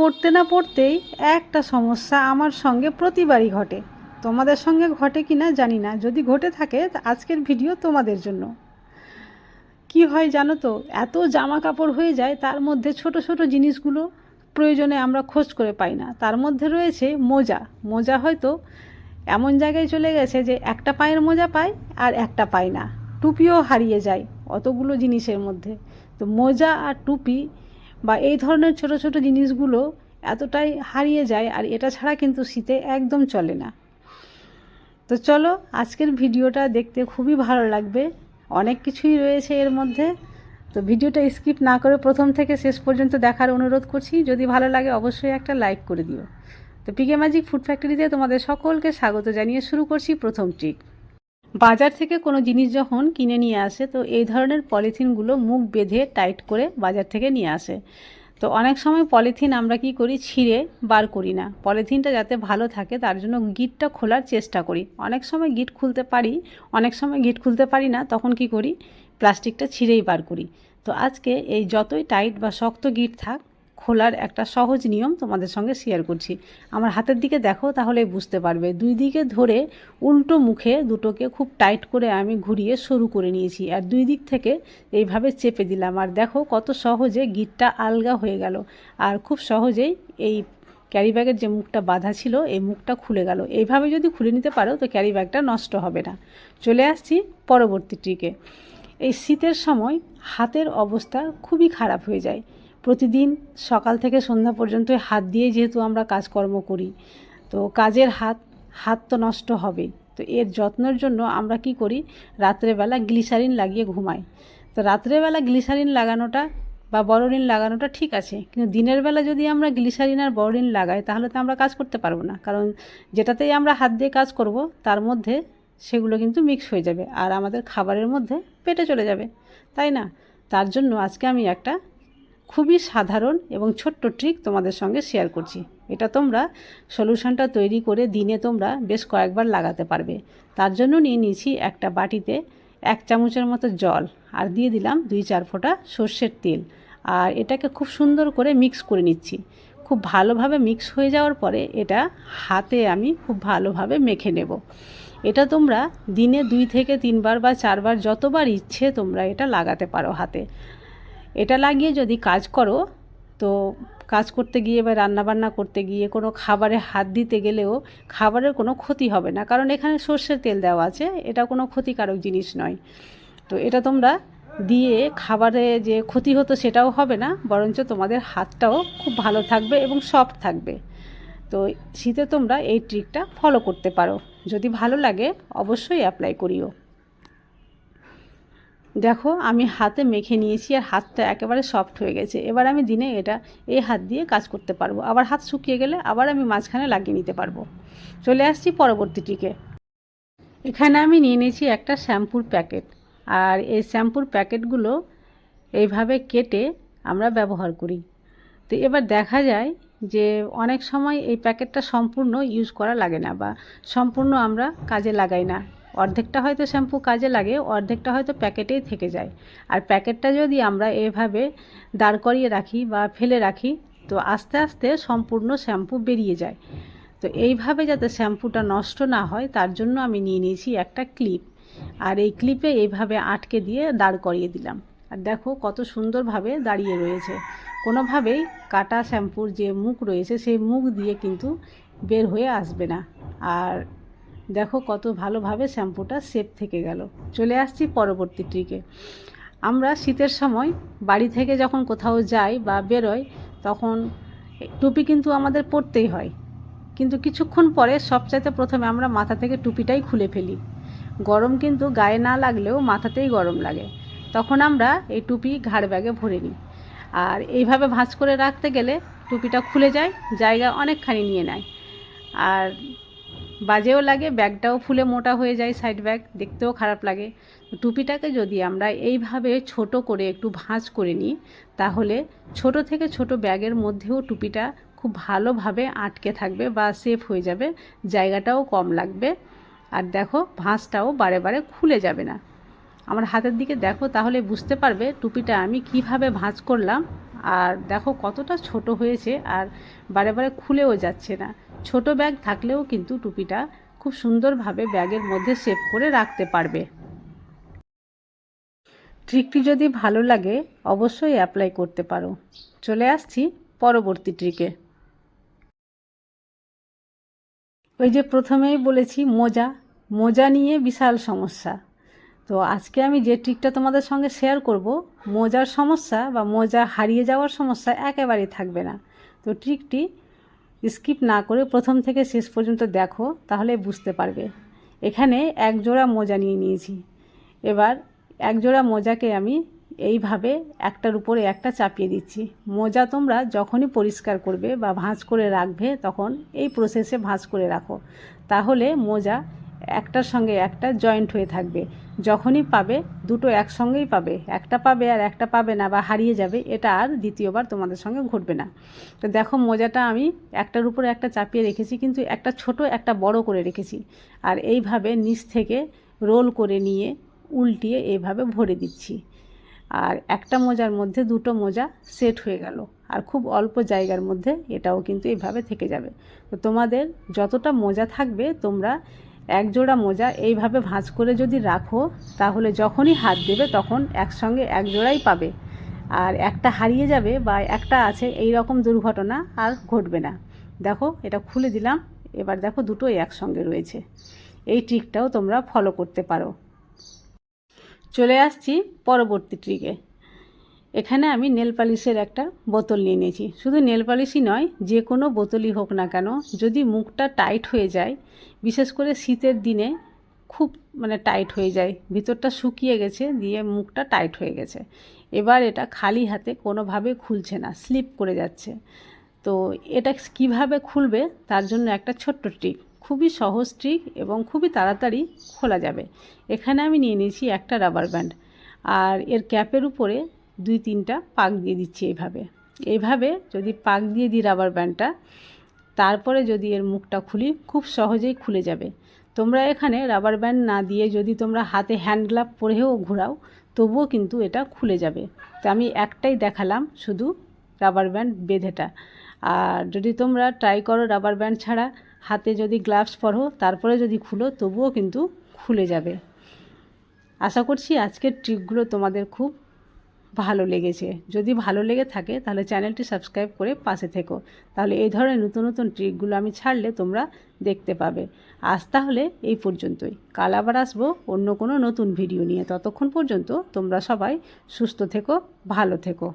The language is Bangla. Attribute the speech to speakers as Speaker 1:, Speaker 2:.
Speaker 1: পড়তে না পড়তেই একটা সমস্যা আমার সঙ্গে প্রতিবারই ঘটে। তোমাদের সঙ্গে ঘটে কি না জানি না। যদি ঘটে থাকে আজকের ভিডিও তোমাদের জন্য। কি হয় জানো তো? এত জামা কাপড় হয়ে যায়, তার মধ্যে ছোট ছোট জিনিসগুলো প্রয়োজনে আমরা খোঁজ করে পাই না। তার মধ্যে রয়েছে মোজা। মোজা হয়তো এমন জায়গায় চলে গেছে যে একটা পায়ের মোজা পাই আর একটা পাই না। টুপিও হারিয়ে যায় অতগুলো জিনিসের মধ্যে। তো মোজা আর টুপি বা এই ধরনের ছোট ছোট জিনিসগুলো এতটাই হারিয়ে যায় আর এটা ছাড়া কিন্তু শীতে একদম চলে না। তো চলো আজকের ভিডিওটা দেখতে খুবই ভালো লাগবে। অনেক কিছুই রয়েছে এর মধ্যে। তো ভিডিওটা স্কিপ না করে প্রথম থেকে শেষ পর্যন্ত দেখার অনুরোধ করছি। যদি ভালো লাগে অবশ্যই একটা লাইক করে দিও। তো পিকে ম্যাজিক ফুড ফ্যাক্টরিতে তোমাদের সকলকে স্বাগত জানিয়ে শুরু করছি প্রথম ট্রিক বাজার থেকে কোনো জিনিস যখন কিনে নিয়ে আসে, তো এই ধরনের পলিথিনগুলো মুখ বেঁধে টাইট করে বাজার থেকে নিয়ে আসে। তো অনেক সময় পলিথিন আমরা কি করি? ছিঁড়ে বার করি না। পলিথিনটা যাতে ভালো থাকে, তার জন্য গিটটা খোলার চেষ্টা করি। অনেক সময় গিট খুলতে পারি, অনেক সময় গিট খুলতে পারি না, তখন কি করি? প্লাস্টিকটা ছিঁড়েই বার করি। তো আজকে এই যতই টাইট বা শক্ত গিট থাক খোলার একটা সহজ নিয়ম তোমাদের সঙ্গে শেয়ার করছি। আমার হাতের দিকে দেখো তাহলে বুঝতে পারবে। দুই দিকে ধরে উল্টো মুখে দুটোকে খুব টাইট করে আমি ঘুরিয়ে সরু করে নিয়েছি আর দুই দিক থেকে এইভাবে চেপে দিলাম। আর দেখো কত সহজে গিটটা আলগা হয়ে গেল। আর খুব সহজেই এই ক্যারি ব্যাগের যে মুখটা বাঁধা ছিল, এই মুখটা খুলে গেল। এইভাবে যদি খুলে নিতে পারো, তো ক্যারি ব্যাগটা নষ্ট হবে না। চলে আসছি পরবর্তী ট্রিকে এই শীতের সময় হাতের অবস্থা খুবই খারাপ হয়ে যায়। প্রতিদিন সকাল থেকে সন্ধ্যা পর্যন্ত হাত দিয়ে যেহেতু আমরা কাজকর্ম করি, তো কাজের হাত হাত তো নষ্ট হবেই তো এর যত্নের জন্য আমরা কি করি? রাত্রেবেলা গ্লিসারিন লাগিয়ে ঘুমাই। তো রাত্রেবেলা গ্লিসারিন লাগানোটা বা বড়রিন লাগানোটা ঠিক আছে, কিন্তু দিনের বেলা যদি আমরা গ্লিসারিন আর বড়রিন লাগাই, তাহলে তো আমরা কাজ করতে পারব না। কারণ যেটাতেই আমরা হাত দিয়ে কাজ করব, তার মধ্যে সেগুলো কিন্তু মিক্স হয়ে যাবে, আর আমাদের খাবারের মধ্যে পেটে চলে যাবে, তাই না? তার জন্য আজকে আমি একটা খুবই সাধারণ এবং ছোট্ট ট্রিক তোমাদের সঙ্গে শেয়ার করছি। এটা তোমরা সলিউশনটা তৈরি করে দিনে তোমরা বেশ কয়েকবার লাগাতে পারবে। তার জন্য নিয়ে নিয়েছি একটা বাটিতে এক চামচের মতো জল আর দিয়ে দিলাম দুই চার ফোঁটা সর্ষের তেল। আর এটাকে খুব সুন্দর করে মিক্স করে নিচ্ছি। খুব ভালোভাবে মিক্স হয়ে যাওয়ার পরে এটা হাতে আমি খুব ভালোভাবে মেখে নেব। এটা তোমরা দিনে দুই থেকে তিনবার বা চারবার যতবার ইচ্ছে তোমরা এটা লাগাতে পারো হাতে। এটা লাগিয়ে যদি কাজ করো, তো কাজ করতে গিয়ে বা রান্নাবান্না করতে গিয়ে কোনো খাবারে হাত দিতে গেলেও খাবারের কোনো ক্ষতি হবে না। কারণ এখানে সর্ষের তেল দেওয়া আছে, এটা কোনো ক্ষতিকারক জিনিস নয়। তো এটা তোমরা দিয়ে খাবারে যে ক্ষতি হতো সেটাও হবে না, বরঞ্চ তোমাদের হাতটাও খুব ভালো থাকবে এবং সফট থাকবে। তো শীতে তোমরা এই ট্রিকটা ফলো করতে পারো। যদি ভালো লাগে, অবশ্যই অ্যাপ্লাই করিও। দেখো, আমি হাতে মেখে নিয়েছি আর হাতটা একেবারে সফট হয়ে গেছে। এবার আমি দিনে এটা এই হাত দিয়ে কাজ করতে পারব। আবার হাত শুকিয়ে গেলে আবার আমি মাঝখানে লাগিয়ে নিতে পারব। চলে আসছি পরবর্তীটিকে এখানে আমি নিয়ে নিয়েছি একটা শ্যাম্পুর প্যাকেট। আর এই শ্যাম্পুর প্যাকেটগুলো এইভাবে কেটে আমরা ব্যবহার করি। তো এবার দেখা যায় যে অনেক সময় এই প্যাকেটটা সম্পূর্ণ ইউজ করা লাগে না বা সম্পূর্ণ আমরা কাজে লাগাই না। অর্ধেকটা হয়তো শ্যাম্পু কাজে লাগে, অর্ধেকটা হয়তো প্যাকেটেই থেকে যায়। আর প্যাকেটটা যদি আমরা এভাবে দাঁড় করিয়ে রাখি বা ফেলে রাখি, তো আস্তে আস্তে সম্পূর্ণ শ্যাম্পু বেরিয়ে যায়। তো এইভাবে যাতে শ্যাম্পুটা নষ্ট না হয়, তার জন্য আমি নিয়ে নিয়েছি একটা ক্লিপ। আর এই ক্লিপে এইভাবে আটকে দিয়ে দাঁড় করিয়ে দিলাম। আর দেখো কত সুন্দরভাবে দাঁড়িয়ে রয়েছে। কোনোভাবেই কাটা শ্যাম্পুর যে মুখ রয়েছে, সেই মুখ দিয়ে কিন্তু বের হয়ে আসবে না। আর দেখো কত ভালোভাবে শ্যাম্পুটা সেফ থেকে গেল। চলে আসছি পরবর্তী ট্রিকে। আমরা শীতের সময় বাড়ি থেকে যখন কোথাও যাই বা বেরোই, তখন টুপি কিন্তু আমাদের পরতেই হয়। কিন্তু কিছুক্ষণ পরে সবচাইতে প্রথমে আমরা মাথা থেকে টুপিটাই খুলে ফেলি। গরম কিন্তু গায়ে না লাগলেও মাথাতেই গরম লাগে। তখন আমরা এই টুপি ঘাড় ব্যাগে ভরে নিই। আর এইভাবে ভাঁজ করে রাখতে গেলে টুপিটা খুলে যায়, জায়গা অনেকখানি নিয়ে নেয়। আর বাজেও লাগে, ব্যাগটাও ফুলে মোটা হয়ে যায় সাইড ব্যাগ দেখতেও খারাপ লাগে। টুপিটাকে যদি আমরা এইভাবে ছোট করে একটু ভাঁজ করে নিই, তাহলে ছোট থেকে ছোট ব্যাগের মধ্যেও টুপিটা খুব ভালোভাবে আটকে থাকবে বা সেফ হয়ে যাবে, জায়গাটাও কম লাগবে। আর দেখো, ভাঁজটাও বারে বারে খুলে যাবে না। আমার হাতের দিকে দেখো, তাহলে বুঝতে পারবে টুপিটা আমি কীভাবে ভাঁজ করলাম। আর দেখো, কতটা ছোট হয়েছে আর বারে বারে খুলেও যাচ্ছে না। ছোট ব্যাগ থাকলেও কিন্তু টুপিটা খুব সুন্দরভাবে ব্যাগের মধ্যে সেভ করে রাখতে পারবে। ট্রিকটি যদি ভালো লাগে, অবশ্যই অ্যাপ্লাই করতে পারো। চলে আসছি পরবর্তী ট্রিকে। ওই যে প্রথমেই বলেছি মোজা। মোজা নিয়ে বিশাল সমস্যা। তো আজকে আমি যে ট্রিকটা তোমাদের সঙ্গে শেয়ার করব, মোজার সমস্যা বা মোজা হারিয়ে যাওয়ার সমস্যা একেবারেই থাকবে না। তো ট্রিকটি স্কিপ না করে প্রথম থেকে শেষ পর্যন্ত দেখো, তাহলে বুঝতে পারবে। এখানে এক জোড়া মোজা নিয়ে নিয়েছি। এবার এক জোড়া মোজাকে আমি এইভাবে একটার উপরে একটা চাপিয়ে দিচ্ছি। মোজা তোমরা যখনই পরিষ্কার করবে বা ভাঁজ করে রাখবে, তখন এই প্রসেসে ভাঁজ করে রাখো। তাহলে মোজা একটার সঙ্গে একটা জয়েন্ট হয়ে থাকবে। যখনই পাবে, দুটো একসঙ্গেই পাবে। একটা পাবে আর একটা পাবে না বা হারিয়ে যাবে, এটা আর দ্বিতীয়বার তোমাদের সঙ্গে ঘটবে না। তো দেখো, মোজাটা আমি একটার উপরে একটা চাপিয়ে রেখেছি, কিন্তু একটা ছোট, একটা বড় করে রেখেছি। আর এইভাবে নিচ থেকে রোল করে নিয়ে উল্টিয়ে এইভাবে ভরে দিচ্ছি। আর একটা মোজার মধ্যে দুটো মোজা সেট হয়ে গেল। আর খুব অল্প জায়গার মধ্যে এটাও কিন্তু এইভাবে থেকে যাবে। তো তোমাদের যতটা মোজা থাকবে, তোমরা এক জোড়া মোজা এইভাবে ভাঁজ করে যদি রাখো, তাহলে যখনই হাত দেবে তখন একসঙ্গে এক জোড়াই পাবে। আর একটা হারিয়ে যাবে বা একটা আছে এই রকম দুর্ঘটনা আর ঘটবে না। দেখো, এটা খুলে দিলাম। এবার দেখো দুটোই একসঙ্গে রয়েছে। এই ট্রিকটাও তোমরা ফলো করতে পারো। চলে আসছি পরবর্তী ট্রিকে এখানে আমি নেল পালিশের একটা বোতল নিয়ে নিয়েছি। শুধু নেল পালিশই নয়, যে কোনো বোতলই হোক না কেন, যদি মুখটা টাইট হয়ে যায়, বিশেষ করে শীতের দিনে খুব মানে টাইট হয়ে যায়, ভিতরটা শুকিয়ে গেছে, দিয়ে মুখটা টাইট হয়ে গেছে। এবার এটা খালি হাতে কোনোভাবে খুলছে না, স্লিপ করে যাচ্ছে। তো এটা কীভাবে খুলবে, তার জন্য একটা ছোট্ট ট্রিক। খুবই সহজ ট্রিক এবং খুবই তাড়াতাড়ি খোলা যাবে। এখানে আমি নিয়ে নিয়েছি একটা রাবার ব্যান্ড। আর এর ক্যাপের উপরে দুই তিনটা পাক দিয়ে দিচ্ছি এইভাবে। এইভাবে যদি পাক দিয়ে দিই রাবার ব্যান্ডটা তারপরে যদি এর মুখটা খুলি, খুব সহজেই খুলে যাবে। তোমরা এখানে রাবার ব্যান্ড না দিয়ে যদি তোমরা হাতে হ্যান্ড গ্লাভ পরেও ঘোরাও, তবুও কিন্তু এটা খুলে যাবে। তো আমি একটাই দেখালাম শুধু রাবার ব্যান্ড বেঁধেটা। আর যদি তোমরা ট্রাই করো রাবার ব্যান্ড ছাড়া, হাতে যদি গ্লাভস পরো, তারপরে যদি খুলো, তবুও কিন্তু খুলে যাবে। আশা করছি আজকের ট্রিকগুলো তোমাদের খুব ভালো লেগেছে। যদি ভালো লেগে থাকে, তাহলে চ্যানেলটি সাবস্ক্রাইব করে পাশে থেকো। তাহলে এই ধরনের নতুন নতুন ট্রিকগুলো আমি ছাড়লে তোমরা দেখতে পাবে। আজ তাহলে এই পর্যন্তই। কাল আবার আসব অন্য কোনো নতুন ভিডিও নিয়ে। ততক্ষণ পর্যন্ত তোমরা সবাই সুস্থ থেকো, ভালো থেকো।